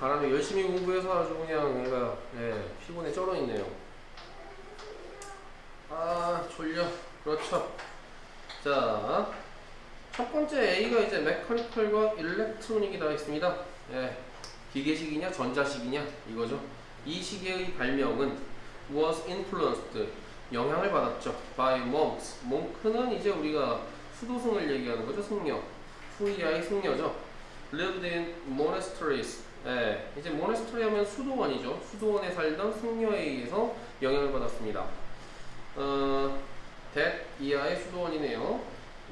바람에 열심히 공부해서 아주 그냥 얘가 예, 피곤에 쩔어 있네요. 아 졸려. 그렇죠. 자, 첫 번째 A가 이제 메커니컬과 일렉트로닉이 나와 있습니다. 예, 기계식이냐 전자식이냐 이거죠. 이 시계의 발명은 was influenced 영향을 받았죠. by monks. mon크는 이제 우리가 수도승을 얘기하는 거죠. 승려. 후이아의 승려죠. Lived in monasteries. 예, 이제 monastery 하면 수도원이죠. 수도원에 살던 승려에 의해서 영향을 받았습니다. 어, that 이하의 수도원이네요.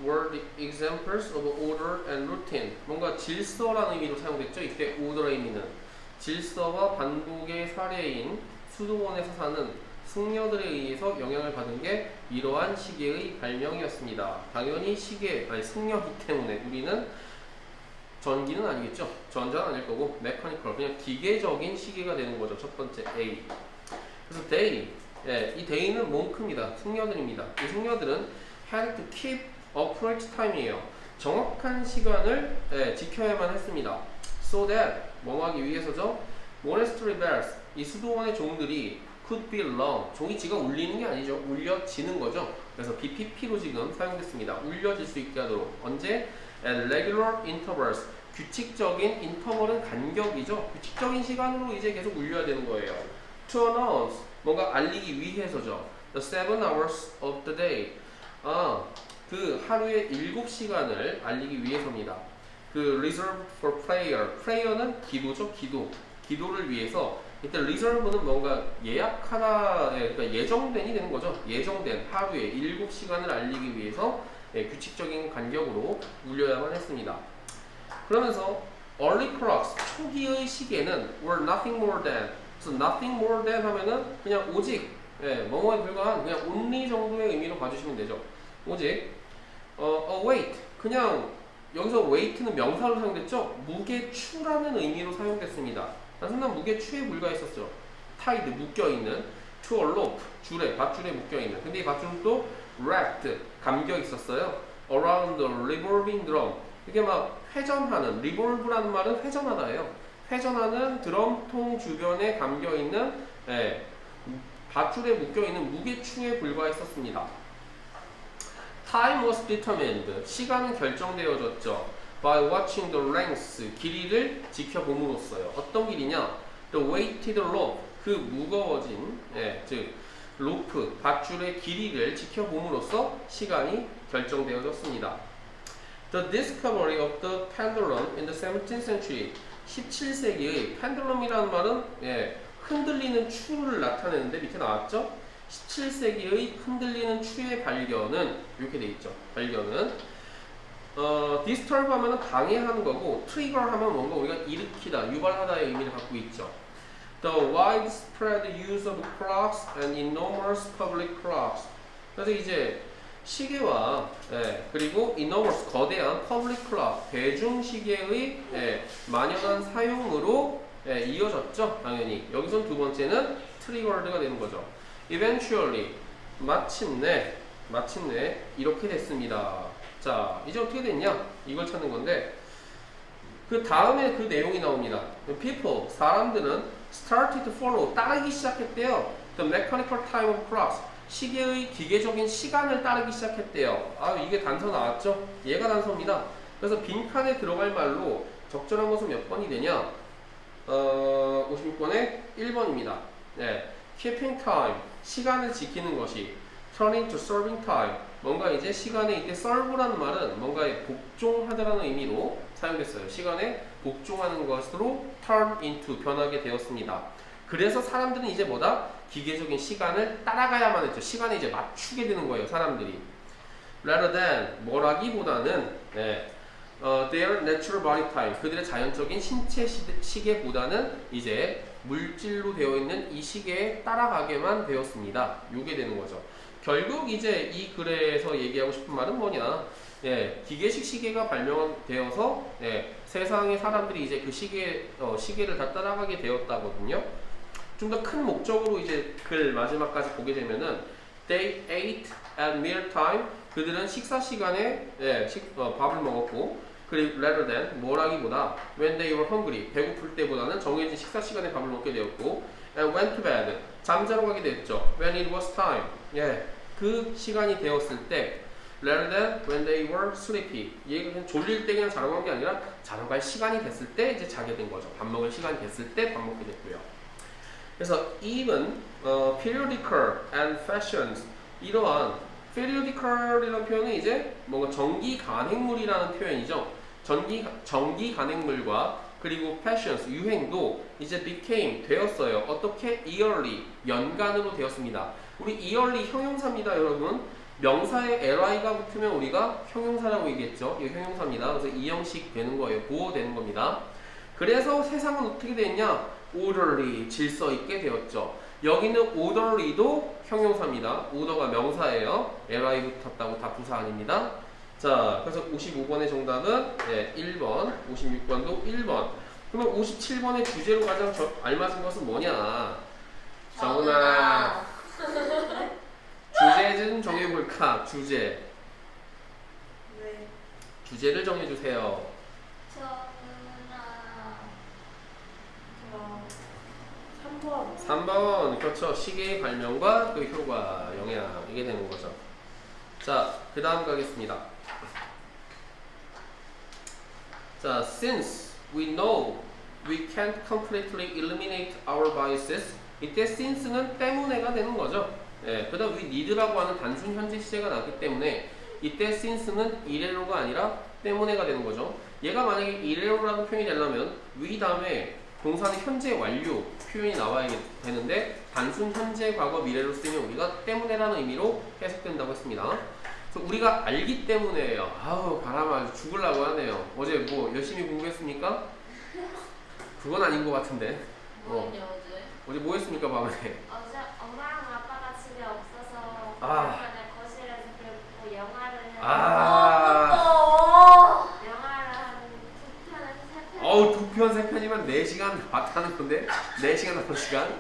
were the examples of order and routine. 뭔가 질서라는 의미로 사용됐죠. 이때 order의 의미는 질서와 반복의 사례인 수도원에서 사는 승려들에 의해서 영향을 받은 게 이러한 시계의 발명이었습니다. 당연히 시계, 아니 승려이기 때문에 우리는 전기는 아니겠죠. 전자는 아닐 거고 메커니컬 그냥 기계적인 시계가 되는 거죠. 첫 번째 A. 그래서 they, 예, 이 they는 몽크입니다. 승려들입니다. 이 승려들은 had to keep accurate time이에요. 정확한 시간을 예, 지켜야만 했습니다. So that 뭐 하기 위해서죠? monastery bells 이 수도원의 종들이 could be rung 종이 지가 울리는 게 아니죠. 울려지는 거죠. 그래서 BPP로 지금 사용됐습니다. 울려질 수 있게 하도록 언제? at regular intervals 규칙적인 인터벌은 간격이죠. 규칙적인 시간으로 이제 계속 울려야 되는 거예요. to announce 뭔가 알리기 위해서죠. the seven hours of the day 아, 그 하루의 일곱 시간을 알리기 위해서입니다. 그 reserved for prayer prayer는 기도죠. 기도. 기도를 위해서 이때 reserve는 뭔가 예약하다 예, 그러니까 예정된이 되는 거죠. 예정된 하루에 일곱 시간을 알리기 위해서 예, 규칙적인 간격으로 울려야만 했습니다. 그러면서 early clocks 초기의 시계는 were nothing more than 그래서 nothing more than 하면은 그냥 오직 예, 뭐뭐에 불과한 그냥 only 정도의 의미로 봐주시면 되죠. 오직 어, a weight 그냥 여기서 weight는 명사로 사용됐죠. 무게추라는 의미로 사용됐습니다. 단순한 무게추에 불과했었죠. tied 묶여 있는 to a rope 줄에 밧줄에 묶여 있는. 근데 이 밧줄은 또 wrapped 감겨 있었어요. around the revolving drum 이게 막 회전하는 revolve라는 말은 회전하다예요. 회전하는 드럼통 주변에 감겨 있는 예, 밧줄에 묶여 있는 무게추에 불과했었습니다. Time was determined. 시간은 결정되어졌죠. By watching the length. 길이를 지켜봄으로써요. 어떤 길이냐? The weighted rope. 그 무거워진, 예, 즉 로프, 밧줄의 길이를 지켜봄으로써 시간이 결정되어졌습니다. The discovery of the pendulum in the 17th century. 17세기의 pendulum이라는 말은 예, 흔들리는 추를 나타내는데 밑에 나왔죠? 17세기의 흔들리는 추의 발견은 이렇게 돼 있죠. 발견은 어, disturb 하면은 방해하는 거고 trigger 하면 뭔가 우리가 일으키다, 유발하다의 의미를 갖고 있죠. The widespread use of clocks and enormous public clocks. 그래서 이제 시계와 예, 그리고 enormous 거대한 public clock 대중 시계의 예, 만연한 사용으로 예, 이어졌죠. 당연히 여기선 두 번째는 triggered가 되는 거죠. eventually 마침내 마침내 이렇게 됐습니다. 자 이제 어떻게 됐냐 이걸 찾는 건데 그 다음에 그 내용이 나옵니다. people 사람들은 started to follow 따르기 시작했대요. The mechanical time of clocks 시계의 기계적인 시간을 따르기 시작했대요. 아 이게 단서 나왔죠? 얘가 단서입니다. 그래서 빈칸에 들어갈 말로 적절한 것은 몇 번이 되냐? 어 56번에 1번입니다. 네. keeping time 시간을 지키는 것이 turning to serving time 뭔가 이제 시간에 이때 serve라는 말은 뭔가에 복종하다라는 의미로 사용됐어요. 시간에 복종하는 것으로 turn into 변하게 되었습니다. 그래서 사람들은 이제 뭐다? 기계적인 시간을 따라가야만 했죠. 시간에 이제 맞추게 되는 거예요. 사람들이. rather than 뭐라기보다는 네. 어, their natural body time 그들의 자연적인 신체 시, 시계보다는 이제 물질로 되어 있는 이 시계에 따라가게만 되었습니다. 요게 되는 거죠. 결국 이제 이 글에서 얘기하고 싶은 말은 뭐냐? 예, 기계식 시계가 발명되어서 예, 세상의 사람들이 이제 그 시계 어, 시계를 다 따라가게 되었다거든요. 좀 더 큰 목적으로 이제 글 마지막까지 보게 되면은 they ate at meal time 그들은 식사 시간에 예, 식, 어, 밥을 먹었고 그리고 rather than 뭐라기보다 when they were hungry 배고플 때보다는 정해진 식사 시간에 밥을 먹게 되었고 and went to bed 잠자러 가게 됐죠. when it was time 예, 그 시간이 되었을 때 rather than when they were sleepy 얘가 그냥 졸릴 때 그냥 자러 간 게 아니라 자러 갈 시간이 됐을 때 이제 자게 된 거죠. 밥 먹을 시간이 됐을 때 밥 먹게 됐고요. 그래서 even 어, periodical and fashions 이러한 periodical이라는 표현은 이제 뭔가 정기 간행물이라는 표현이죠. 전기 정기 간행물과 그리고 fashions 유행도 이제 became 되었어요. 어떻게 yearly 연간으로 되었습니다. 우리 yearly 형용사입니다, 여러분. 명사에 li가 붙으면 우리가 형용사라고 얘기했죠. 이거 형용사입니다. 그래서 이 형식 되는 거예요. 보호 되는 겁니다. 그래서 세상은 어떻게 됐냐? orderly 질서 있게 되었죠. 여기는 orderly도 형용사입니다. order가 명사예요. li 붙었다고 다 부사 아닙니다. 자, 그래서 55번의 정답은 네, 1번, 56번도 1번. 그러면 57번의 주제로 가장 저- 알맞은 것은 뭐냐? 정은아, 주제 좀 정해볼까? 주제. 네. 주제를 정해주세요. 저 3번. 3번 그렇죠 시계의 발명과 그 효과 영향 이게 되는 거죠 자 그 다음 가겠습니다 자 since we know we can't completely eliminate our biases 이때 since는 때문에가 되는 거죠 예, 그 다음 we need라고 하는 단순 현재 시제가 나기 때문에 이때 since는 이래로가 아니라 때문에가 되는 거죠 얘가 만약에 이래로라는 표현이 되려면 we 다음에 동사는 현재 완료 표현이 나와야 되는데 단순 현재 과거 미래로 쓰면 우리가 때문에라는 의미로 해석된다고 했습니다. 우리가 알기 때문에요. 아우 바람 아주 죽을라고 하네요. 어제 뭐 열심히 공부했습니까? 그건 아닌 것 같은데. 어. 뭐였냐 어제? 어제 뭐 했습니까 밤에? 어제 엄마랑 아빠가 집에 없어서 아. 오랜만에 거실에서 그 영화를 해. 아, 어. 영화를 한두 편에서 세 편. 어우 두 편 세 편이면 4 시간 왔다는 건데 4 시간 5 시간.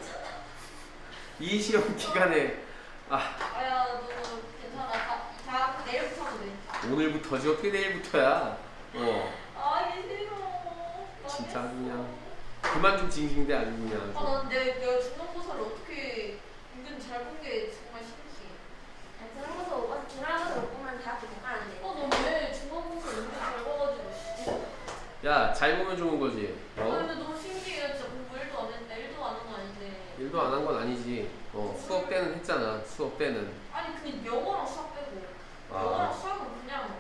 이 시험 기간에 아야 너 괜찮아. 다, 다 내일부터 하면 돼. 오늘부터지 어떻게 내일부터야? 어. 아 이게 싫어. 나 진짜. 그냥 그만 좀 징징대 아주 그냥 아, 난 내, 내가 중간고사를 어떻게 은근 잘본게 정말 신기해. 아니, 중간고사 못 봐서 중간고사 못 보면 못 가는데. 어, 너왜 중간고사 은근 잘 봐가지고. 씨. 야 잘 보면 좋은 거지 아, 어? 근데 너무 신기해. 진짜 공부 1도 안 했는데 1도 안 한 거 아닌데. 일도 안 한 건 아니지 어 수업 때는 했잖아 수업 때는 아니, 근데 영어랑 수학 빼고. 아. 영어랑 수학은 그냥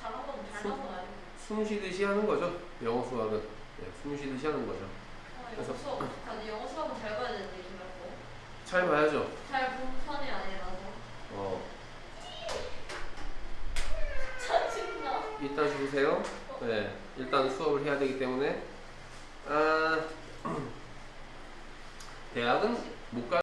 잘한 건 잘한 건 아니고. 숨 쉬듯이 하는 거죠 영어 수학은 네, 숨 쉬듯이 하는 거죠 아, 영어 수학. 아니, 영어 수학은 잘 봐야 되는데, 기말고. 잘 봐야죠 잘 본 편이 아니라서. 어 짜증나. 이따 주세요 네 일단 수업을 해야 되기 때문에 아 대학은 못 가.